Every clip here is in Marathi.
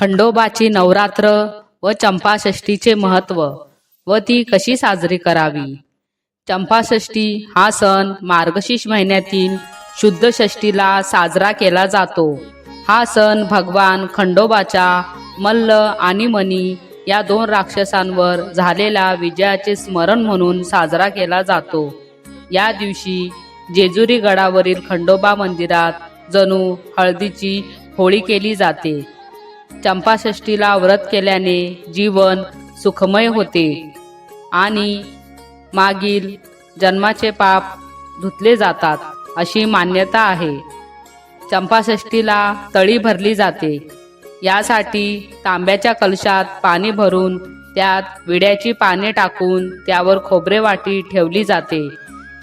खंडोबाची नवरात्र व चंपाषष्ठीचे महत्त्व व ती कशी साजरी करावी? चंपाषष्ठी हा सण मार्गशीर्ष महिन्यातील शुद्ध षष्टीला साजरा केला जातो. हा सण भगवान खंडोबाच्या मल्ल आणि मणी या दोन राक्षसांवर झालेल्या विजयाचे स्मरण म्हणून साजरा केला जातो. या दिवशी जेजुरी गडावरील खंडोबा मंदिरात जणू हळदीची होळी केली जाते. चंपाषष्ठीला व्रत केल्याने जीवन सुखमय होते. आणि मागील जन्माचे पाप धुतले जातात अशी मान्यता आहे. चंपाषष्ठीला तळी भरली जाते. यासाठी तांब्याच्या कलशात पाणी भरून त्यात विड्याची पाने टाकून त्यावर खोबरे वाटी ठेवली जाते.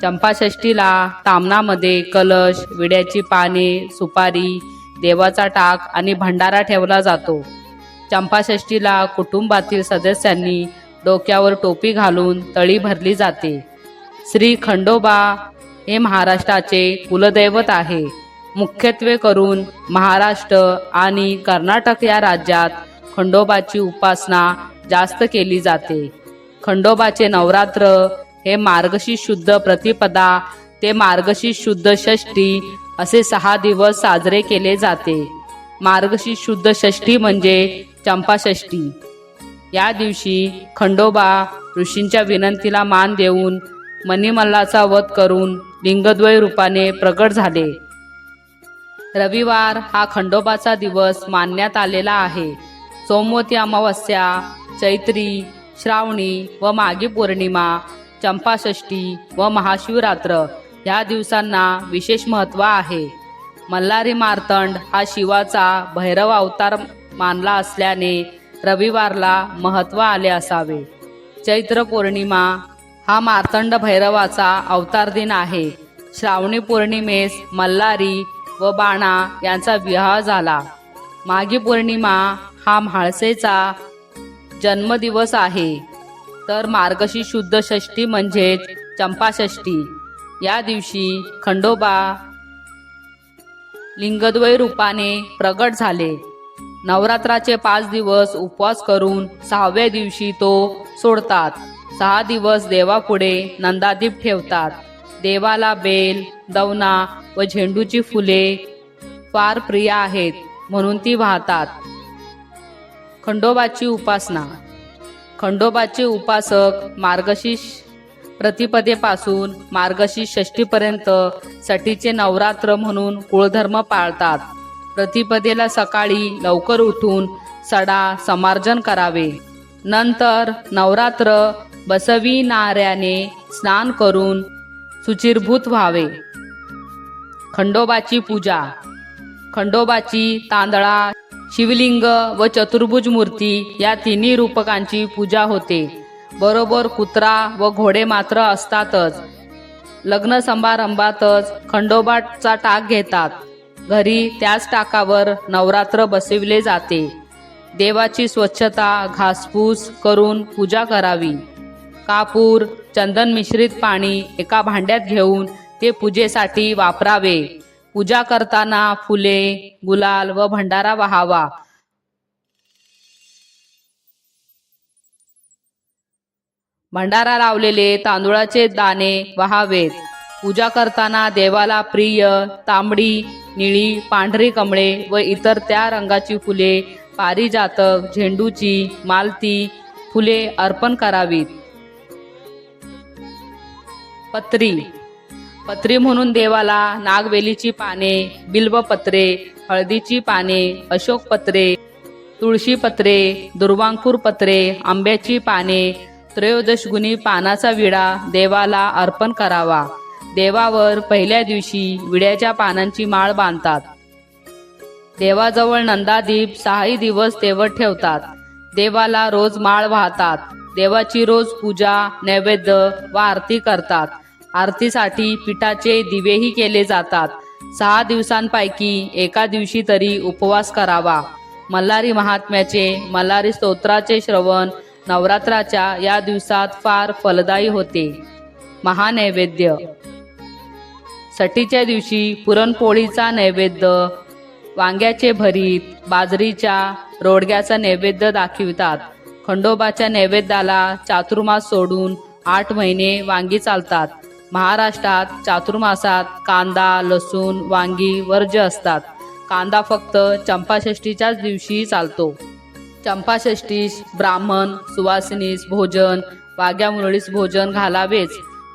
चंपाषष्ठीला तामणामध्ये कलश विड्याची पाने सुपारी देवाचा टाक आणि भंडारा ठेवला जातो. चंपाषष्ठीला कुटुंबातील सदस्यांनी डोक्यावर टोपी घालून तळी भरली जाते. श्री खंडोबा हे महाराष्ट्राचे कुलदैवत आहे. मुख्यत्वे करून महाराष्ट्र आणि कर्नाटक या राज्यात खंडोबाची उपासना जास्त केली जाते. खंडोबाचे नवरात्र हे मार्गशीर्ष शुद्ध प्रतिपदा ते मार्गशीर्ष शुद्ध षष्ठी असे सहा दिवस साजरे केले जाते. मार्गशी शुद्ध षष्ठी म्हणजे चंपाषष्ठी. या दिवशी खंडोबा ऋषींच्या विनंतीला मान देऊन मणिमल्लाचा वध करून लिंगद्वय रूपाने प्रगट झाले. रविवार हा खंडोबाचा दिवस मानण्यात आलेला आहे. सोमवती अमावस्या चैत्री श्रावणी व मागी पौर्णिमा चंपाषष्ठी व महाशिवरात्र ह्या दिवसांना विशेष महत्त्व आहे. मल्हारी मार्तंड हा शिवाचा भैरव अवतार मानला असल्याने रविवारला महत्त्व आले असावे. चैत्र पौर्णिमा हा मार्तंड भैरवाचा अवतार दिन आहे. श्रावणी पौर्णिमेस मल्हारी व बाणा यांचा विवाह झाला. माघी पौर्णिमा हा म्हाळसेचा जन्मदिवस आहे. तर मार्गशी शुद्ध षष्ठी म्हणजेच चंपाषष्ठी. या दिवशी खंडोबा लिंगद्वय रूपाने प्रगट झाले. नवरात्राचे पाच दिवस उपवास करून सहाव्या दिवशी तो सोडतात. सहा दिवस देवापुढे नंदादीप ठेवतात. देवाला बेल दवना व झेंडूची फुले फार प्रिय आहेत म्हणून ती वाहतात. खंडोबाची उपासना. खंडोबाचे उपासक मार्गशीर्ष प्रतिपदेपासून मार्गशीर्ष षष्टीपर्यंत सटीचे नवरात्र म्हणून कुळधर्म पाळतात. प्रतिपदेला सकाळी लवकर उठून सडा समार्जन करावे. नंतर नवरात्र बसविणाऱ्याने स्नान करून सुचिरभूत व्हावे. खंडोबाची पूजा. खंडोबाची तांदळा शिवलिंग व चतुर्भुज मूर्ती या तिन्ही रूपकांची पूजा होते. बरोबर कुत्रा व घोडे मात्र असतातच. लग्न समारंभातच खंडोबाचा टाक घेतात. घरी त्याच टाकावर नवरात्र बसविले जाते. देवाची स्वच्छता घासपूस करून पूजा करावी. कापूर चंदन मिश्रित पाणी एका भांड्यात घेऊन ते पूजेसाठी वापरावे. पूजा करताना फुले गुलाल व भंडारा वाहावा. भंडारा लावलेले तांदुळाचे दाणे वाहावेत. पूजा करताना देवाला प्रिय तांबडी निळी पांढरी कमळे व इतर त्या रंगाची फुले पारिजातक झेंडूची मालती फुले अर्पण करावीत. पत्री. पत्री म्हणून देवाला नागवेलीची पाने बिल्वपत्रे हळदीची पाने अशोक पत्रे तुळशी पत्रे दुर्वांकूर पत्रे आंब्याची पाने त्रयोदश गुणी पानाचा विडा देवाला अर्पण करावा. देवावर पहिल्या दिवशी विड्याच्या पानांची माळ बांधतात. देवाजवळ नंदादीप सहाही दिवस तेवत ठेवतात. देवाला रोज माळ वाहतात. देवाची रोज पूजा नैवेद्य व आरती करतात. आरतीसाठी पिठाचे दिवेही केले जातात. सहा दिवसांपैकी एका दिवशी तरी उपवास करावा. मल्हारी महात्म्याचे मल्हारी स्तोत्राचे श्रवण नवरात्राच्या या दिवसात फार फलदायी होते. महानैवेद्य. सटीच्या दिवशी पुरणपोळीचा नैवेद्य वांग्याचे भरीत बाजरीच्या रोडग्याचा नैवेद्य दाखवितात. खंडोबाच्या नैवेद्याला चातुर्मास सोडून आठ महिने वांगी चालतात. महाराष्ट्रात चातुर्मासात कांदा लसूण वांगी वर्ज्य असतात. कांदा फक्त चंपाषष्टीच्याच दिवशी चालतो. चंपाषष्टीस ब्राह्मण सुवासिनीस भोजन वाग्या मुरळीस भोजन घालावेच.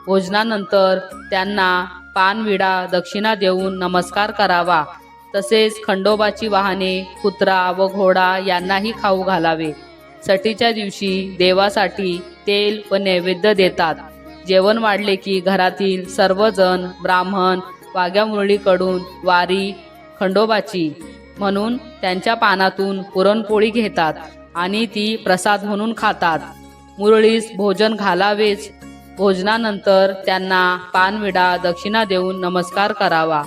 भोजनानंतर त्यांना पानविडा दक्षिणा देऊन नमस्कार करावा. तसेच खंडोबाची वाहने कुत्रा व घोडा यांनाही खाऊ घालावे. सटीच्या दिवशी देवासाठी तेल व नैवेद्य देतात. जेवण वाढले की घरातील सर्वजण ब्राह्मण वाग्या मुरळीकडून वारी खंडोबाची म्हणून त्यांच्या पानातून पुरणपोळी घेतात आणि ती प्रसाद म्हणून खातात. मुरळीस भोजन घालावेच. भोजनानंतर त्यांना पानविडा दक्षिणा देऊन नमस्कार करावा.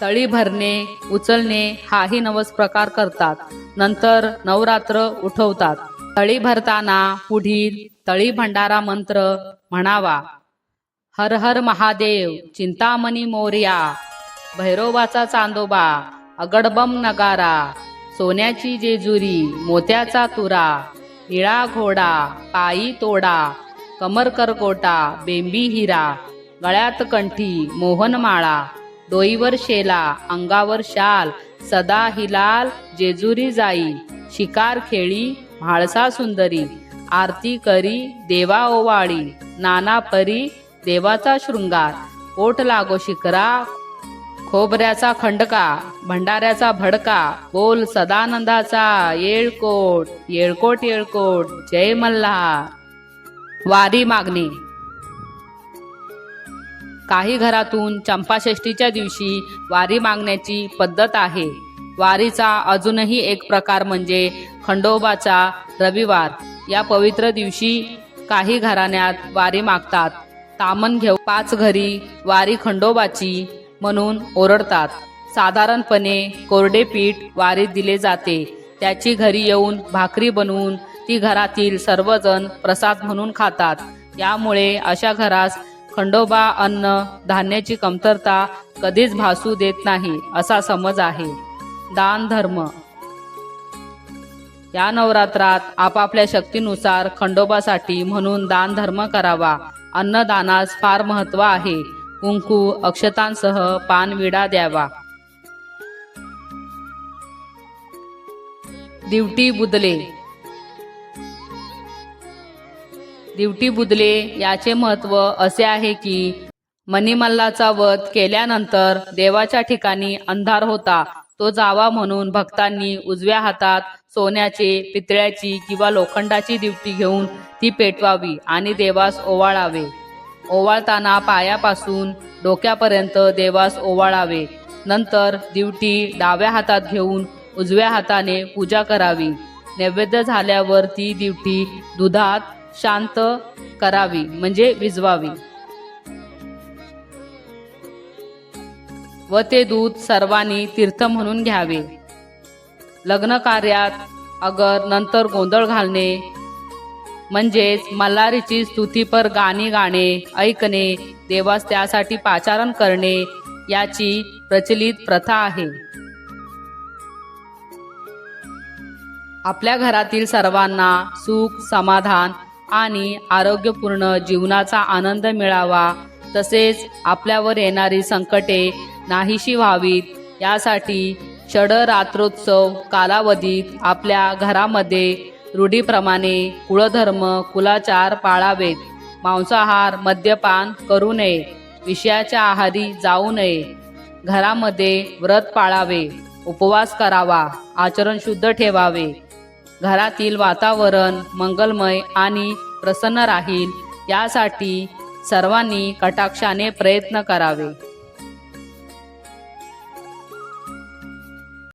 तळी भरणे उचलणे हाही नवस प्रकार करतात. नंतर नवरात्र उठवतात. तळी भरताना पुढील तळी भंडारा मंत्र म्हणावा. हर हर महादेव चिंतामणी मोर्या. भैरोबाचा चांदोबा. अगडबम नगारा सोन्याची जेजुरी मोत्याचा तुरा निळा घोडा पायी तोडा कमर करकोटा बेंबी हिरा गळ्यात कंठी मोहनमाळा डोईवर शेला अंगावर शाल सदा हिलाल जेजुरी जाई शिकार खेळी म्हाळसा सुंदरी आरती करी देवा ओवाळी नाना परी देवाचा शृंगार ओठ लागो शिकरा खोबऱ्याचा खंडका भंडाऱ्याचा भडका बोल सदानंदाचा येळकोट येळकोट येळकोट जय मल्हार. वारी मागणी. काही घरातून चंपाषष्टीच्या दिवशी वारी मागण्याची पद्धत आहे. वारीचा अजूनही एक प्रकार म्हणजे खंडोबाचा रविवार. या पवित्र दिवशी काही घराण्यात वारी मागतात. तामन घेऊ पाच घरी वारी खंडोबाची म्हणून ओरडतात. साधारणपणे कोरडे पीठ वारीत दिले जाते. त्याची घरी येऊन भाकरी बनवून ती घरातील सर्वजण प्रसाद म्हणून खातात. यामुळे अशा घरास खंडोबा अन्न धान्याची कमतरता कधीच भासू देत नाही असा समज आहे. दान धर्म. या नवरात्रात आपापल्या शक्तीनुसार खंडोबासाठी म्हणून दान धर्म करावा. अन्नदानास फार महत्त्व आहे. कुंकू अक्षतांसह पानविडा द्यावा. दिवटी बुदले. दिवटी बुदले याचे महत्त्व असे आहे की मणिमल्लाचा वध केल्यानंतर देवाच्या ठिकाणी अंधार होता. तो जावा म्हणून भक्तांनी उजव्या हातात सोन्याचे पितळ्याची किंवा लोखंडाची दिवटी घेऊन ती पेटवावी आणि देवास ओवाळावे. ओवाळताना पायापासून डोक्यापर्यंत देवास ओवाळावे. नंतर दिवटी डाव्या हातात घेऊन उजव्या हाताने पूजा करावी. नैवेद्य झाल्यावर ती दिवटी दुधात शांत करावी म्हणजे विजवावी व ते दूध सर्वांनी तीर्थ म्हणून घ्यावे. लग्न कार्यात अगर नंतर गोंधळ घालणे म्हणजेच मल्हारीची स्तुतीपर गाणी गाणे ऐकणे देवास त्यासाठी पाचारण करणे याची प्रचलित प्रथा आहे. आपल्या घरातील सर्वांना सुख समाधान आणि आरोग्यपूर्ण जीवनाचा आनंद मिळावा तसेच आपल्यावर येणारी संकटे नाहीशी व्हावीत यासाठी षडरात्रोत्सव कालावधीत आपल्या घरामध्ये रूढीप्रमाणे कुळधर्म कुलाचार पाळावेत. मांसाहार मद्यपान करू नये. विषयाच्या आहारी जाऊ नये. घरामध्ये व्रत पाळावे. उपवास करावा. आचरण शुद्ध ठेवावे. घरातील वातावरण मंगलमय आणि प्रसन्न राहील. यासाठी सर्वांनी कटाक्षाने प्रयत्न करावे.